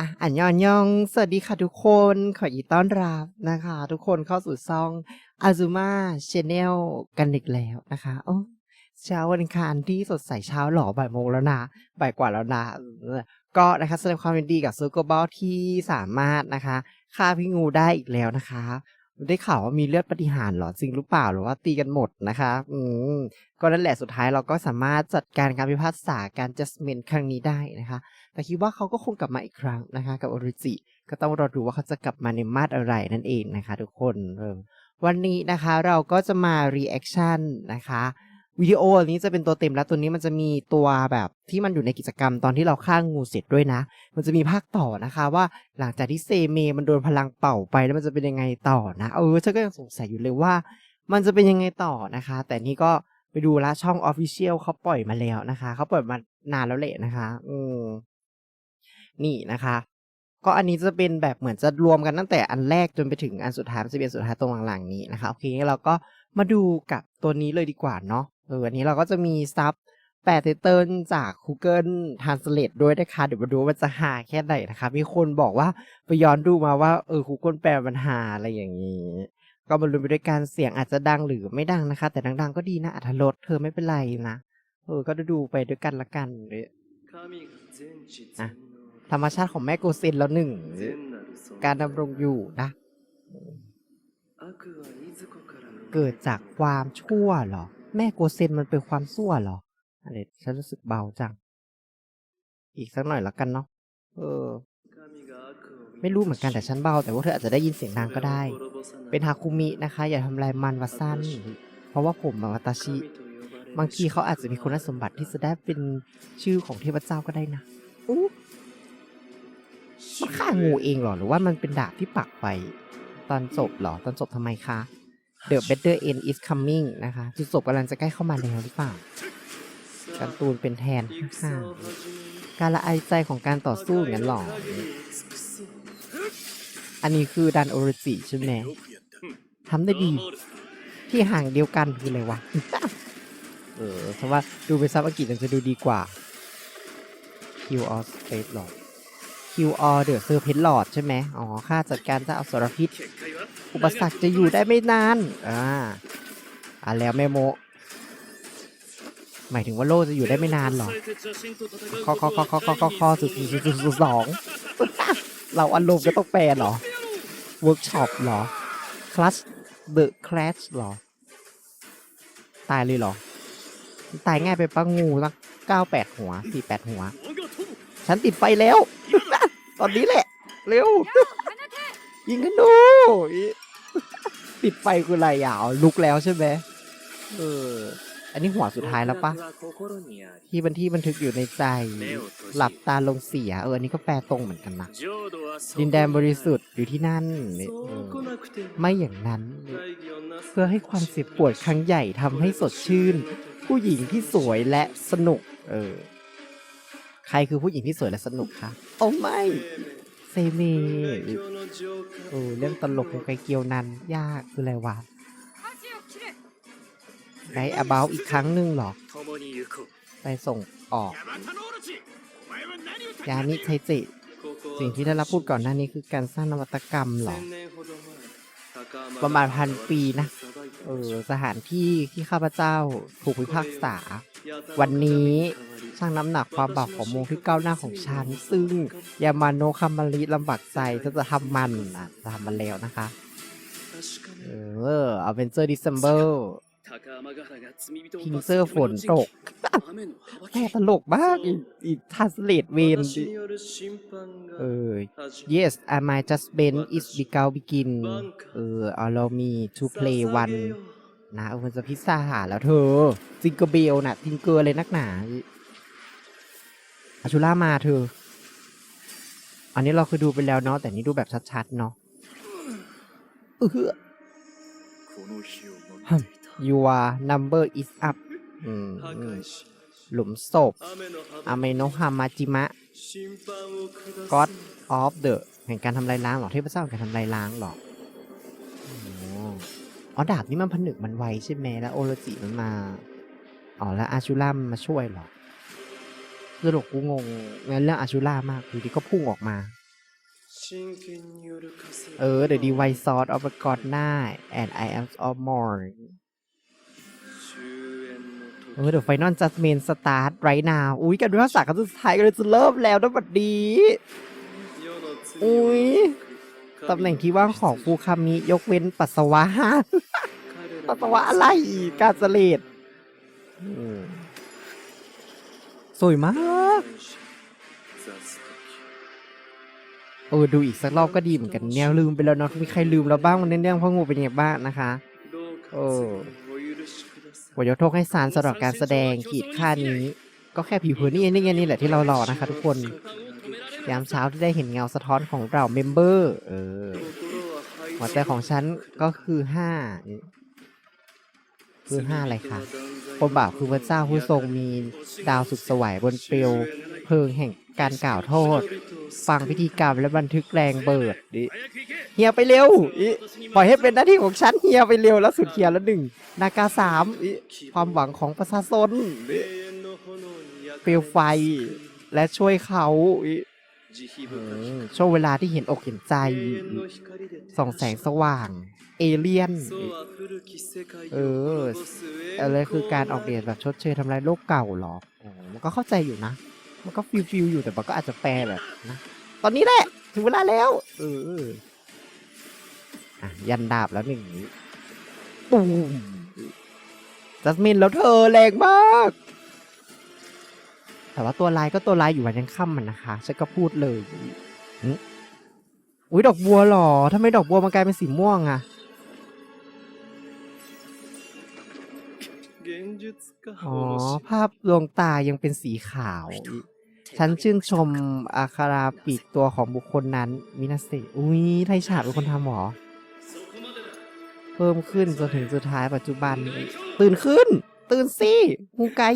อะอันยอนยอง สวัสดีค่ะทุกคน ขอยินต้อนรับนะคะ ทุกคนเข้าสู่ซองอาซูมาชแนลกันอีกแล้วนะคะโอ้เช้าวันอังคารที่สดใสเช้าหล่อบ่ายโมงแล้วนะบ่ายกว่าแล้วนะก็นะคะแสดงความยินดีกับซูเกอร์บอลที่สามารถนะคะฆ่าพี่งูได้อีกแล้วนะคะ ได้ข่าวว่ามีเลือดปฏิหารเหรอจริงหรือเปล่าหรือว่าตีกันหมดนะคะ อืมก็นั่นแหละสุดท้ายเราก็สามารถจัดการการพิพากษาการจัสเมนครั้งนี้ได้นะคะ แต่คิดว่าเขาก็คงกลับมาอีกครั้งนะคะ กับออริจิก็ต้องรอดูว่าเขาจะกลับมาในมาดอะไรนั่นเองนะคะ ทุกคนวันนี้นะคะเราก็จะมารีแอคชั่นนะคะ วิดีโออันนี้จะเป็นตัวเต็มแล้วตัวนี้มันจะมีตัวแบบที่มันอยู่ในกิจกรรมตอนที่เราฆ่างงูเสร็จด้วยนะ มันจะมีภาคต่อนะคะว่าหลังจากที่เซเมมันโดนพลังเป่าไปแล้วมันจะเป็นยังไงต่อนะ เออฉันก็ยังสงสัยอยู่เลยว่า มันจะเป็นยังไงต่อนะคะ แต่นี่ก็ไปดูละช่อง Official เขาปล่อยมาแล้วนะคะเขาปล่อยมานานแล้วแหละนะคะอืมนี่นะคะ ก็อันนี้จะเป็นแบบเหมือนจะรวมกันตั้งแต่อันแรกจนไปถึงอันสุดท้ายจะเป็นสุดท้ายตรงหลังๆนี้นะคะโอเคงั้นเราก็มาดูกับตัวนี้เลยดีกว่าเนาะ เอออันนี้เราก็จะมีซับแปดเติร์นจาก Google Translate ด้วยนะคะ เดี๋ยวมาดูว่ามันจะหาแค่ไหนนะคะ มีคนบอกว่าไปย้อนดูมาว่าเออ Google แปลมันหาอะไรอย่างนี้ ก็มาลุ้นไปด้วยกันเสียงอาจจะดังหรือไม่ดังนะคะ แต่ดังๆก็ดีนะอัธรสเธอไม่เป็นไรนะ เออ ก็ดูไปด้วยกันละกันเอออะธรรมชาติของแม่โกเซนแล้วหนึ่ง การดำรงอยู่นะ เกิดจากความชั่วเหรอ แม่โกเซนมันเป็นความชั่วเหรออะไรฉันรู้สึกเบาจัง อีกสักหน่อยละกันเนาะเออ ไม่รู้เหมือนกันแต่ฉันเบา แต่ว่าเธออาจจะได้ยินเสียงดังก็ได้ เป็นฮาคุมินะคะ อย่าทำลายมันวาสั้นเพราะว่าผมอะวาตาชิ บางทีเขาอาจจะมีคุณสมบัติที่จะได้เป็นชื่อของเทพเจ้าก็ได้นะอู้มันฆ่างูเองเหรอหรือว่ามันเป็นดาบที่ปักไป ตอนจบเหรอ ตอนจบทำไมคะ The better end is coming นะคะ จุดจบกำลังจะใกล้เข้ามาแล้วหรือเปล่าการ์ตูนเป็นแทนข้างๆการละอายใจของการต่อสู้งั้นหรอ อันนี้คือดันโอริจิใช่ไหมทำได้ดี ที่ห่างเดียวกันคืออะไรวะ เออเพราะว่าดูเป็นซับอังกฤษมันจะดูดีกว่า Q or Space Lord Q or The Serpent Lord ใช่ไหมอ๋อค่าจัดการเจะเอาสรพิษ อุปสรรคจะอยู่ได้ไม่นาน อ่า อ่าแล้วแม่โม หมายถึงว่าโลจะอยู่ได้ไม่นานหรอคอคอคอคอคอคอคอสุดสุดสุดสองเราอารมณ์ก็ต้องแปลหรอ เวิร์กช็อปหรอคลัชเดอะคลชเหรอ ตายเลยหรอ ตายง่ายไปปะงูสักเก้าแปดหัวสี่แปดหัว ฉันติดไฟแล้ว ตอนนี้แหละ เร็ว ยิงกันดูอีติดไฟคืออะไรอะอ๋อลุกแล้วใช่ไหมเออ อันนี้หัวสุดท้ายแล้วปะที่บันที่บันทึกอยู่ในใจ หลับตาลงเสีย เอออันนี้ก็แปลตรงเหมือนกันนะดินแดนบริสุทธิ์อยู่ที่นั่นนี่เออไม่อย่างนั้นนี่เพื่อให้ความเจ็บปวดครั้งใหญ่ทำให้สดชื่น ผู้หญิงที่สวยและสนุก เออ ใครคือผู้หญิงที่สวยและสนุกคะโอ้ไม่เซเมเออเรื่องตลกของไกเกียวนั้นยากคืออะไรวะไดอาบาอีกครั้งหนึ่งเหรอ ไปส่งออก ยานิไทจิ สิ่งที่ได้รับพูดก่อนหน้านี้คือการสร้างนวัตกรรมเหรอ ประมาณพันปีนะเออสถานที่ที่ข้าพเจ้าถูกพิพากษา วันนี้ช่างน้ำหนักความบาปของโมงที่ก้าวหน้าของฉัน ซึ่งยามาโนคามาริลำบากใจจะจะทำมันอะจะทำมันแล้วนะคะ เออเอาเป็นเจอร์ดิสเซมเบอร์พิงเซอร์ฝนตก แค่ตลกมากอีอีทัสเลตเวนเออ yes I might just bend is begin begin เออ allow me to play one นะเออมันจะพิซซ่าหาแล้วเธอจิงเกอร์เบลน่ะจิงเกอร์เลยนักหนาอาชูล่ามาเธอ อันนี้เราเคยดูไปแล้วเนาะแต่นี่ดูแบบชัดๆเนาะเออ your number is up หลุมศพอเมโนฮามาจิมะก็อดออฟเดอะแห่งการทำลายล้างหรอเทพเจ้าแห่งการทำลายล้างหรออ๋อดาบนี่มันผนึกมันไวใช่ไหมแล้วโอโรจิมันมา อ๋อแล้วอาชูล่ามันมาช่วยหรอสรุปกูงงงั้นเรื่องอาชูล่ามากดูดีก็พุ่งออกมา เออเดี๋ยวดีไวซอสออฟกอดหน้า and I am of more เออเดี๋ยวไฟนอลจัสเมนสตาร์ทไรนาวอุ้ยกันด้วยภาษาคำสุดท้ายก็เลยจะเริ่มแล้วนะบัดดีอุ้ยตำแหน่งที่ว่างของฟูคามิยกเว้นปัสสาวะปัสสาวะอะไรกาสเลดสวยมากเออดูอีกสักรอบก็ดีเหมือนกันแนวลืมไปแล้วเนาะมีใครลืมเราบ้างมันเรื่องเพราะงูเป็นยังไงบ้างนะคะ โอ้ ผมยกโทษให้ซานสำหรับการแสดงขีดค่านี้ ก็แค่ผิวเผินนี่เองนี่ไงนี่แหละที่เรารอนะคะทุกคน ยามเช้าที่ได้เห็นเงาสะท้อนของเราเมมเบอร์ เออหัวใจของฉันก็คือห้าคือห้าอะไรคะคนบาปคือพระเจ้าผู้ทรงมีดาวสุดสวยบนเปลว เพลิงแห่งการกล่าวโทษ ฟังพิธีกรรมและบันทึกแรงเบิดดิเฮียไปเร็วอิปล่อยให้เป็นหน้าที่ของฉันเฮียไปเร็วแล้วสุดเฮียแล้วหนึ่งนากาสามอิความหวังของประชาชนเปลวไฟและช่วยเขาอิช่วงเวลาที่เห็นอกเห็นใจ ส่องแสงสว่าง เอเลียน เออ อะไรคือการออกเดทแบบชดเชยทำลายโลกเก่าหรอ มันก็เข้าใจอยู่นะ มันก็ฟิลฟิลอยู่แต่มันก็อาจจะแปลแบบนะตอนนี้แหละถึงเวลาแล้ว เอออะยันดาบแล้วหนึ่งนี้ตูมจัสมินแล้วเธอแรงมาก แต่ว่าตัวลายก็ตัวลายอยู่วันยังค่ำมันนะคะฉันก็พูดเลยหึอุ้ยดอกบัวเหรอทำไมดอกบัวมันกลายเป็นสีม่วงอะอ๋อ ภาพดวงตายังเป็นสีขาว ฉันชื่นชมอาคาราปีกตัวของบุคคลนั้นมินาเซอุ้ยไทยฉาดเป็นคนทำหรอ เพิ่มขึ้นจนถึงสุดท้ายปัจจุบัน ตื่นขึ้น ตื่นสิฮูไก่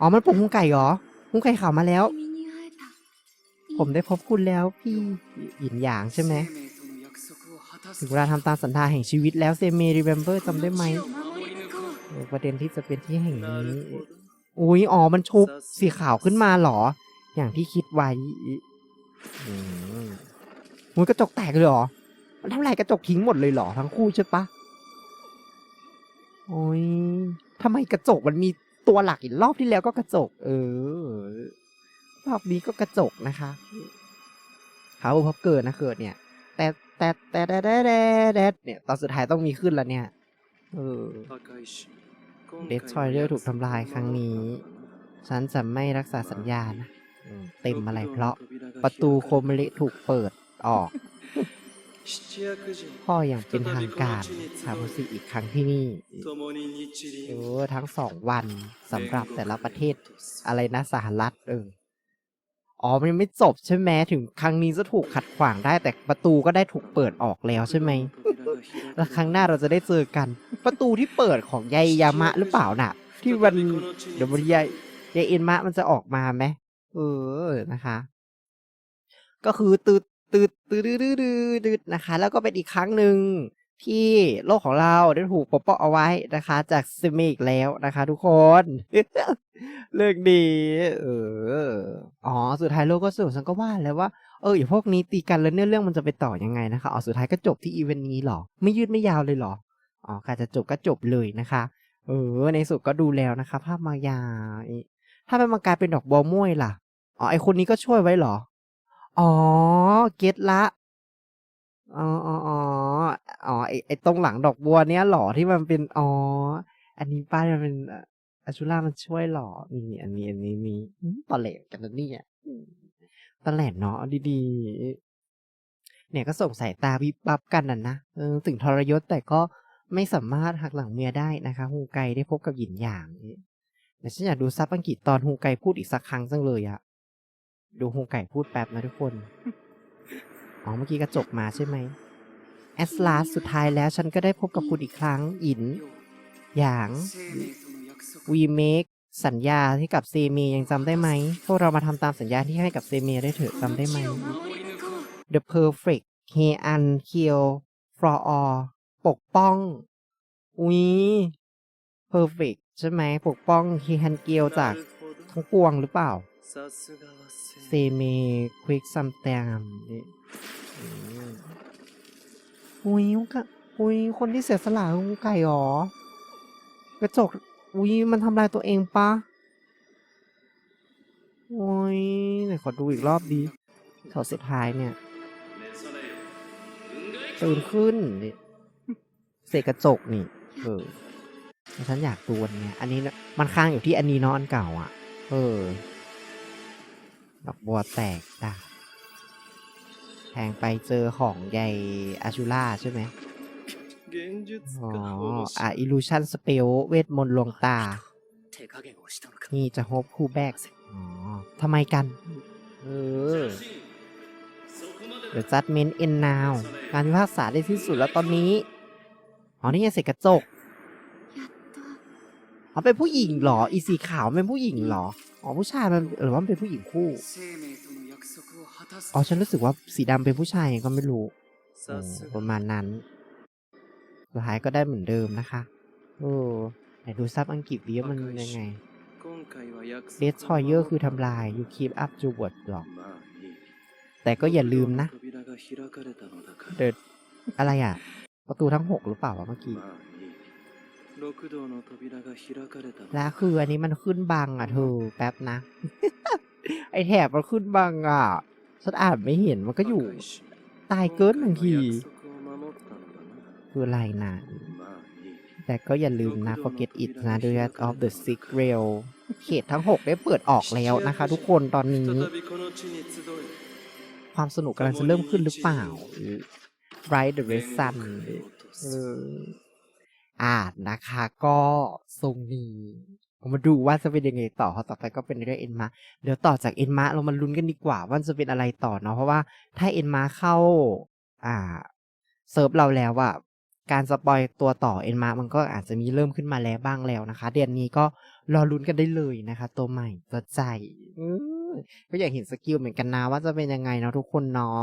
อ๋อ มันปลุกฮูไก่เหรอฮูไก่ข่าวมาแล้ว ผมได้พบคุณแล้วพี่หยินหยางใช่ไหมถึงเวลาทำตามสัญญาแห่งชีวิตแล้วเซเมรีเบมเบอร์จำได้ไหมประเด็นที่จะเป็นที่แห่งนี้ อุ้ยอ๋อ มันชุบสีขาวขึ้นมาหรอ อย่างที่คิดไว้อืมมุ้ยกระจกแตกเลยเหรอมันทำลายกระจกทิ้งหมดเลยเหรอทั้งคู่ใช่ปะโอ้ยทำไมกระจกมันมีตัวหลักอีกรอบที่แล้วก็กระจก เออ รอบนี้ก็กระจกนะคะเขาพบเกิดนะเกิดเนี่ย แต่แต่แต่แต่แต่แต่แต่เนี่ยตอนสุดท้ายต้องมีขึ้นแล้วเนี่ย เออเดสทรอยเลอร์ถูกทำลายครั้งนี้ ฉันจะไม่รักษาสัญญานะอืม เต็มอะไรเพราะประตูโคมเละถูกเปิดออก พ่ออย่างเป็นทางการทำสิอีกครั้งที่นี่เออทั้งสองวันสำหรับแต่ละประเทศอะไรนะสหรัฐเอออ๋อ มันยังไม่จบใช่ไหมถึงครั้งนี้จะถูกขัดขวางได้แต่ประตูก็ได้ถูกเปิดออกแล้วใช่ไหม แล้วครั้งหน้าเราจะได้เจอกัน ประตูที่เปิดของยายยามะหรือเปล่าน่ะ ที่วันเดี๋ยววันยายยายเอ็นมะมันจะออกมาไหม เออนะคะ ก็คือตืดตืดตืดตืดตืดตืดนะคะ แล้วก็เป็นอีกครั้งหนึ่งที่โลกของเราได้ถูกปกป้องเอาไว้นะคะ จากซิมิกแล้วนะคะ ทุกคน เรื่องดีเอออ๋อสุดท้ายโลกก็สนุกฉันก็ว่าแล้วว่าเอออย่าพวกนี้ตีกันแล้วเนื้อเรื่องมันจะไปต่อยังไงนะคะอ๋อสุดท้ายก็จบที่อีเวนต์นี้หรอ ไม่ยืดไม่ยาวเลยหรออ๋อค่ะจะจบก็จบเลยนะคะ เออในสุดก็ดูแล้วนะคะ ภาพมายา ถ้าเป็นมังกลายเป็นดอกบัวม่วยล่ะ อ๋อ ไอคนนี้ก็ช่วยไว้เหรอ อ๋อ เก็ตละ อ๋ออ๋ออ๋ออ๋อไอไอตรงหลังดอกบัวเนี้ยเหรอที่มันเป็น อ๋อ อันนี้ป้ายมันเป็นอาชูล่ามันช่วยเหรอนี่อันนี้อันนี้มีอืมตอแหลกกันนะเนี่ยอืมตอแหลกเนาะดีๆ เนี่ยก็ส่งสายตาวิบวับกันน่ะนะเออถึงทรยศแต่ก็ไม่สามารถหักหลังเมียได้นะคะฮูไกได้พบกับหยินหยาง แต่ฉันอยากดูซับอังกฤษตอนฮูไกพูดอีกสักครั้งจังเลยอะดูฮูไกพูดแป๊บนะทุกคน อ๋อเมื่อกี้กระจกมาใช่ไหมแอสลาสสุดท้ายแล้วฉันก็ได้พบกับคุณอีกครั้งหยินหยางวีเมคสัญญาที่กับเซเมยังจำได้ไหมพวกเรามาทำตามสัญญาที่ให้กับเซเมได้เถอะจำได้ไหม The Perfect h e a n Kill for All ปกป้อง อุ้ย Perfect ใช่ไหมปกป้องฮีฮันเกียวจากทั้งปวงหรือเปล่าเซเมควิกซัมแตมนี่อุ้ยก็อุ้ยคนที่เสียสละงูไก่หรอกระจกอุ้ยมันทำลายตัวเองปะโอ้ยไหนขอดูอีกรอบดีเขาเสียท้ายเนี่ยตื่นขึ้นนี่เสกกระจกนี่เออ ฉันอยากดูอันเนี้ย อันนี้มันค้างอยู่ที่อันนี้นอันเก่าอะ เออ ดอกบัวแตกจ้ะแทงไปเจอของใหญ่อาชูล่าใช่ไหมอ๋ออะอิลูชันสเปลเวทมนต์ลวงตา นี่จะโฮปคู่แบกอ๋อทำไมกัน เออ เดี๋ยวจัดเมนเอ็นนาว การพิพากษาได้ที่สุดแล้วตอนนี้ อ๋อ นี่ไงเสกกระจก อ๋อเป็นผู้หญิงเหรอ อีสีขาวเป็นผู้หญิงเหรอ อ๋อผู้ชายมันหรือว่าเป็นผู้หญิงคู่ อ๋อฉันรู้สึกว่าสีดำเป็นผู้ชายไงก็ไม่รู้ประมาณนั้น สุดท้ายก็ได้เหมือนเดิมนะคะโอ้ไหนดูซับอังกฤษดีว่มันยังไง เดสชอยเยอร์คือทำลายยูคีอัพ up your word หรอก แต่ก็อย่าลืมนะ เดอนอะไรอะ ประตูทั้งหกหรือเปล่าวะเมื่อกี้ และคืออันนี้มันขึ้นบังอะเธอแป๊บนะ ไอแถบมันขึ้นบังอะสันอ่านไม่เห็นมันก็อยู่ ตายเกินบางที คืออะไรนะแต่ก็อย่าลืมนะ forget it นะ d u e t of the six rail เขตทั้ง 6 ได้เปิดออกแล้วนะคะทุกคนตอนนี้ ความสนุกกำลังจะเริ่มขึ้นหรือเปล่า Ride the Red Sun อ่านะคะ ก็ทรงนี้มาดูว่าจะเป็นยังไงต่อพราะต่อไปก็เป็นเรื่องเอ็นมาเดี๋ยวต่อจากเอ็นมาเรามาลุ้นกันดีกว่า ว่าจะเป็นอะไรต่อเนาะเพราะว่าถ้าเอ็นมาเข้า อ่าเซิร์ฟเราแล้วอะการสปอยตัวต่อเอ็นมามันก็อาจจะมีเริ่มขึ้นมาแล้วบ้างแล้วนะคะ เดือนนี้ก็รอลุ้นกันได้เลยนะคะ ตัวใหม่ตัวใจก็อยากเห็นสกิลเหมือนกันนะว่าจะเป็นยังไงเนาะทุกคนเนาะ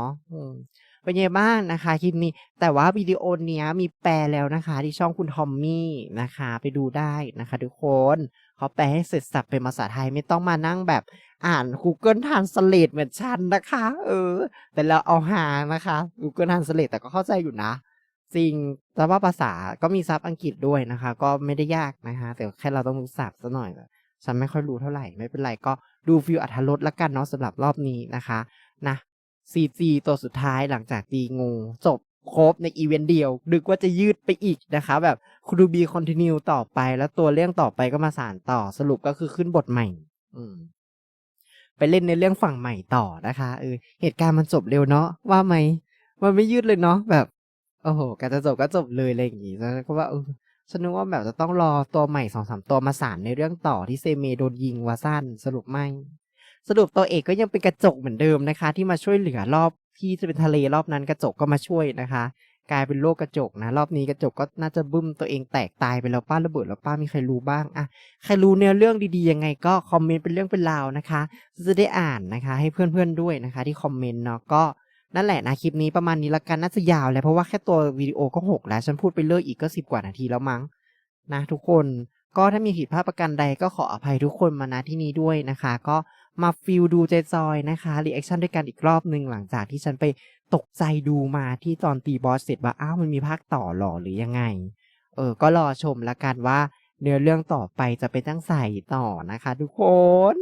เป็นยังไงบ้างนะคะคลิปนี้ แต่ว่าวิดีโอเนี้ยมีแปลแล้วนะคะ ที่ช่องคุณทอมมี่นะคะ ไปดูได้นะคะ ทุกคนเขาแปลให้เสร็จสับเป็นภาษาไทยไม่ต้องมานั่งแบบอ่าน Google Translate เหมือนฉันนะคะ เออ แต่เราเอาหานะคะ Google Translate แต่ก็เข้าใจอยู่นะจริงแต่ว่าภาษาก็มีซับอังกฤษด้วยนะคะ ก็ไม่ได้ยากนะคะแต่แค่เราต้องรู้ศัพท์ซะหน่อยฉันไม่ค่อยรู้เท่าไหร่ไม่เป็นไรก็ดูฟิลอัธรสละกันเนาะสำหรับรอบนี้นะคะ นะ CG ตัวสุดท้ายหลังจากตีงู จบครบในอีเวนต์เดียว ดึกว่าจะยืดไปอีกนะคะ แบบคูดูบีคอนติเนียต่อไป แล้วตัวเรื่องต่อไปก็มาสานต่อสรุปก็คือขึ้นบทใหม่ อืมไปเล่นในเรื่องฝั่งใหม่ต่อนะคะเออเหตุการณ์มันจบเร็วเนาะว่าไหมมันไม่ยืดเลยเนาะแบบโอ้โหการจะจบก็จบเลยอะไรอย่างงี้แล้วก็ว่าเออฉันนึกว่าแบบจะต้องรอตัวใหม่สองสามตัวมาสานในเรื่องต่อที่เซเมโดนยิงวาสั้นสรุปไม่ สรุปตัวเอกก็ยังเป็นกระจกเหมือนเดิมนะคะ ที่มาช่วยเหลือรอบที่จะเป็นทะเลรอบนั้นกระจกก็มาช่วยนะคะ กลายเป็นโลกกระจกนะ รอบนี้กระจกก็น่าจะบึ้มตัวเองแตกตายไปแล้วป้าระเบิดแล้วป้ามีใครรู้บ้างอะใครรู้เนื้อเรื่องดีๆยังไงก็คอมเมนต์เป็นเรื่องเป็นราวนะคะจะได้อ่านนะคะ ให้เพื่อนๆด้วยนะคะ ที่คอมเมนต์เนาะก็นั่นแหละนะคลิปนี้ประมาณนี้ละกันน่าจะยาวแล้วเพราะว่าแค่ตัววิดีโอก็หกแล้วฉันพูดไปเรื่อยอีกก็สิบกว่านาทีแล้วมั้งนะทุกคนก็ถ้ามีผิดพลาดประการใดก็ขออภัยทุกคนมาณที่นี้ด้วยนะคะ ก็ มาฟิลดูเจจอยนะคะรีแอคชั่นด้วยกันอีกรอบหนึ่งหลังจากที่ฉันไปตกใจดูมาที่ตอนตีบอสเสร็จว่าอ้าวมันมีภาคต่อหรอหรือยังไง เออ ก็รอชมละกันว่า เนื้อเรื่องต่อไปจะเป็นตั้งใส่ต่อนะคะ ทุกคน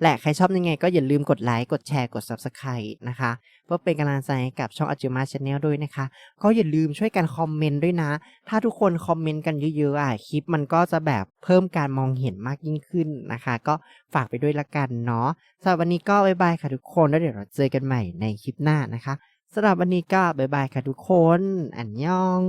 แหละใครชอบยังไงก็อย่าลืมกดไลค์ กดแชร์ กด Subscribe นะคะ เพื่อเป็นกำลังใจให้กับช่องอ j จ m a Channel ด้วยนะคะ ก็อย่าลืมช่วยกันคอมเมนต์ด้วยนะ ถ้าทุกคนคอมเมนต์กันเยอะๆอะ คลิปมันก็จะแบบเพิ่มการมองเห็นมากยิ่งขึ้นนะคะ ก็ฝากไปด้วยละกันเนาะสำหรับวันนี้ก็บ๊ายบายค่ะทุกคน แล้วเดี๋ยวเราเจอกันใหม่ในคลิปหน้านะคะสำหรับวันนี้ก็บ๊ายบายค่ะทุกคน อันยอง